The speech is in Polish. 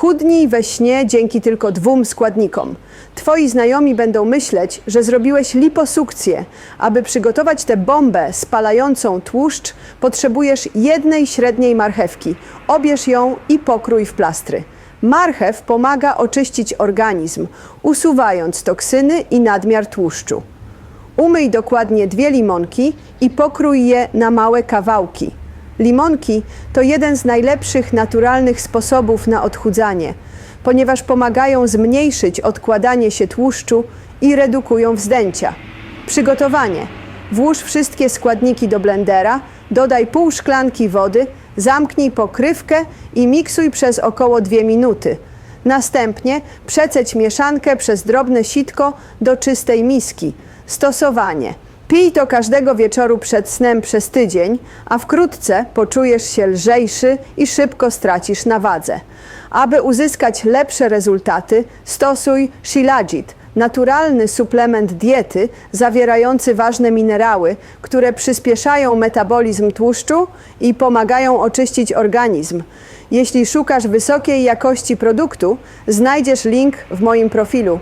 Chudnij we śnie dzięki tylko dwóm składnikom. Twoi znajomi będą myśleć, że zrobiłeś liposukcję. Aby przygotować tę bombę spalającą tłuszcz, potrzebujesz jednej średniej marchewki. Obierz ją i pokrój w plastry. Marchew pomaga oczyścić organizm, usuwając toksyny i nadmiar tłuszczu. Umyj dokładnie dwie limonki i pokrój je na małe kawałki. Limonki to jeden z najlepszych naturalnych sposobów na odchudzanie, ponieważ pomagają zmniejszyć odkładanie się tłuszczu i redukują wzdęcia. Przygotowanie. Włóż wszystkie składniki do blendera, dodaj pół szklanki wody, zamknij pokrywkę i miksuj przez około 2 minuty. Następnie przeceć mieszankę przez drobne sitko do czystej miski. Stosowanie. Pij to każdego wieczoru przed snem przez tydzień, a wkrótce poczujesz się lżejszy i szybko stracisz na wadze. Aby uzyskać lepsze rezultaty, stosuj Shilajit, naturalny suplement diety zawierający ważne minerały, które przyspieszają metabolizm tłuszczu i pomagają oczyścić organizm. Jeśli szukasz wysokiej jakości produktu, znajdziesz link w moim profilu.